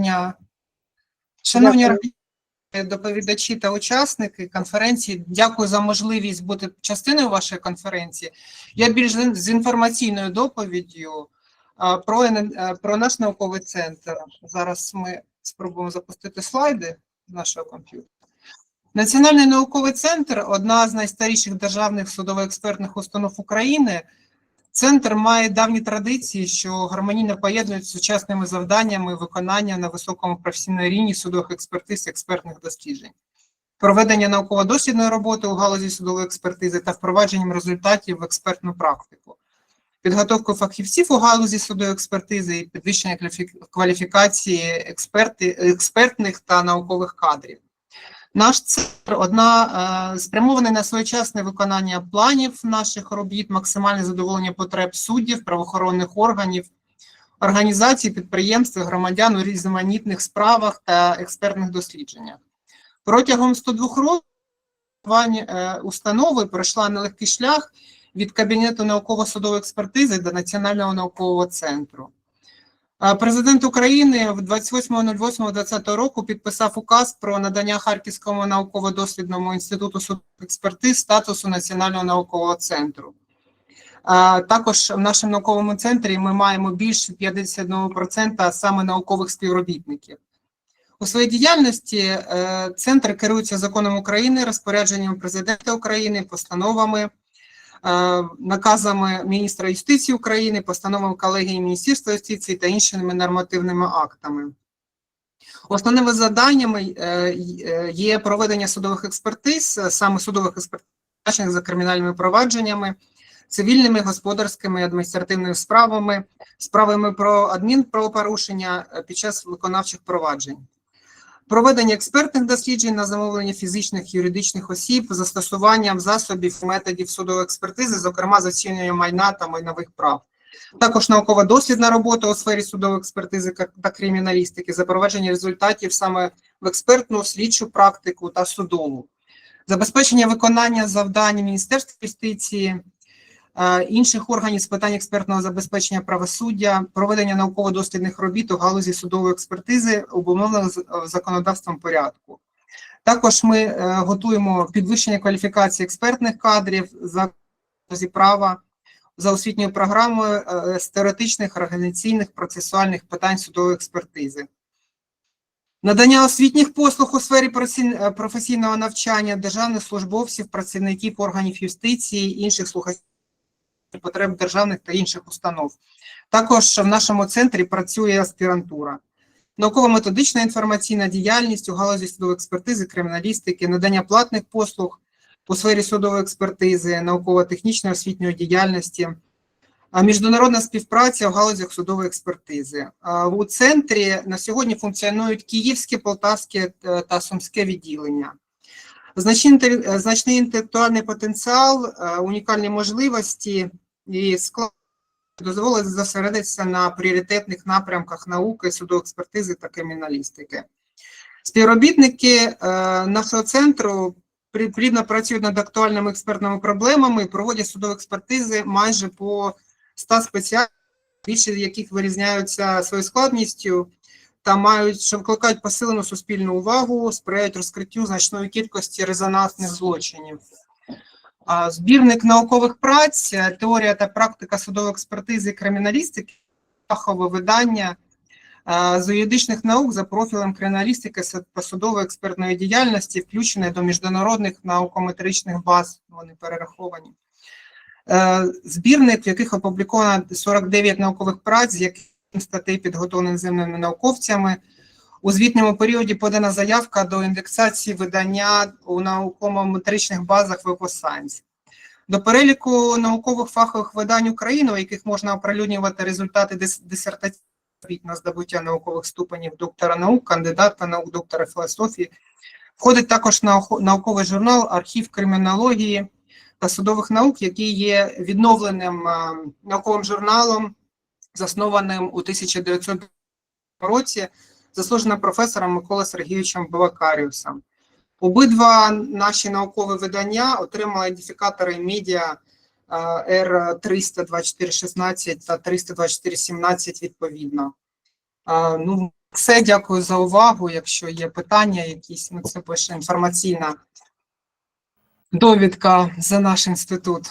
дня. Шановні доповідачі та учасники конференції, дякую за можливість бути частиною вашої конференції. Я більш з інформаційною доповіддю про, про наш науковий центр. Зараз ми спробуємо запустити слайди з нашого комп'ютера. Національний науковий центр одна з найстаріших державних судово-експертних установ України. Центр має давні традиції, що гармонійно поєднують з сучасними завданнями виконання на високому професійному рівні судових експертиз експертних досліджень, проведення науково-дослідної роботи у галузі судової експертизи та впровадженням результатів в експертну практику, підготовку фахівців у галузі судової експертизи і підвищення кваліфікації експерти, експертних та наукових кадрів. Наш центр одна е, спрямований на своєчасне виконання планів наших робіт, максимальне задоволення потреб суддів, правоохоронних органів, організацій, підприємств, громадян у різноманітних справах та експертних дослідженнях. Протягом 102 років е, установи пройшла нелегкий шлях від Кабінету науково-судової експертизи до Національного наукового центру. Президент України в 28.08.2020 року підписав указ про надання Харківському науково-дослідному інституту судекспертиз статусу Національного наукового центру. Також в нашому науковому центрі ми маємо більше 51% саме наукових співробітників. У своїй діяльності е, центр керується законом України, розпорядженням президента України, постановами наказами міністра юстиції України, постановами колегії Міністерства юстиції та іншими нормативними актами. Основними завданнями е, е, є проведення судових експертиз, е, саме судових експертиз за кримінальними провадженнями, цивільними, господарськими, адміністративними справами, справами про адмінправопорушення е, під час виконавчих проваджень. Проведення експертних досліджень на замовлення фізичних юридичних осіб застосуванням засобів методів судової експертизи, зокрема з оцінюванням майна та майнових прав. Також наукова-дослідна робота у сфері судової експертизи та криміналістики, запровадження результатів саме в експертну, слідчу практику та судову, забезпечення виконання завдань Міністерства юстиції, інших органів з питань експертного забезпечення правосуддя, проведення науково-дослідних робіт у галузі судової експертизи, обумовлених е, законодавством порядку. Також ми е, готуємо підвищення кваліфікації експертних кадрів за галузі права за освітньою програмою е, з теоретичних, організаційних, процесуальних питань судової експертизи. Надання освітніх послуг у сфері е, професійного навчання державних службовців, працівників органів юстиції, інших слухачів потреб державних та інших установ. Також в нашому центрі працює аспірантура. Науково-методична інформаційна діяльність у галузі судової експертизи, криміналістики, надання платних послуг у сфері судової експертизи, науково-технічної освітньої діяльності, міжнародна співпраця у галузях судової експертизи. У центрі на сьогодні функціонують Київське, Полтавське та Сумське відділення. Значний, інтел- інтелектуальний потенціал, е, унікальні можливості і склад дозволить зосередитися на пріоритетних напрямках науки, судової експертизи та криміналістики. Співробітники е, нашого центру плідно працюють над актуальними експертними проблемами, проводять судові експертизи майже по 100 спеціальностей, більше яких вирізняються своєю складністю та мають, що викликають посилену суспільну увагу, сприяють розкриттю значної кількості резонансних злочинів. Збірник наукових праць, е, теорія та практика судової експертизи криміналістики, фахове видання е, з юридичних наук за профілем криміналістики та судової експертної діяльності, включене до міжнародних наукометричних баз, вони перераховані. Е, Збірник, в яких опубліковано 49 наукових праць, з яких статей підготовлених земними науковцями. У звітньому періоді подана заявка до індексації видання у науково-метричних базах Web До переліку наукових фахових видань України, у яких можна оприлюднювати результати дис- дисертацій на здобуття наукових ступенів доктора наук, кандидата наук, доктора філософії, входить також науковий журнал Архів кримінології та судових наук, який є відновленим науковим журналом, заснованим у 1900 році заслуженим професором Микола Сергійовичем Бавакаріусом. Обидва наші наукові видання отримали ідентифікатори медіа r 32416 та 32417 відповідно. Ну, Все, дякую за увагу. Якщо є питання якісь, ну це пише інформаційна довідка за наш інститут.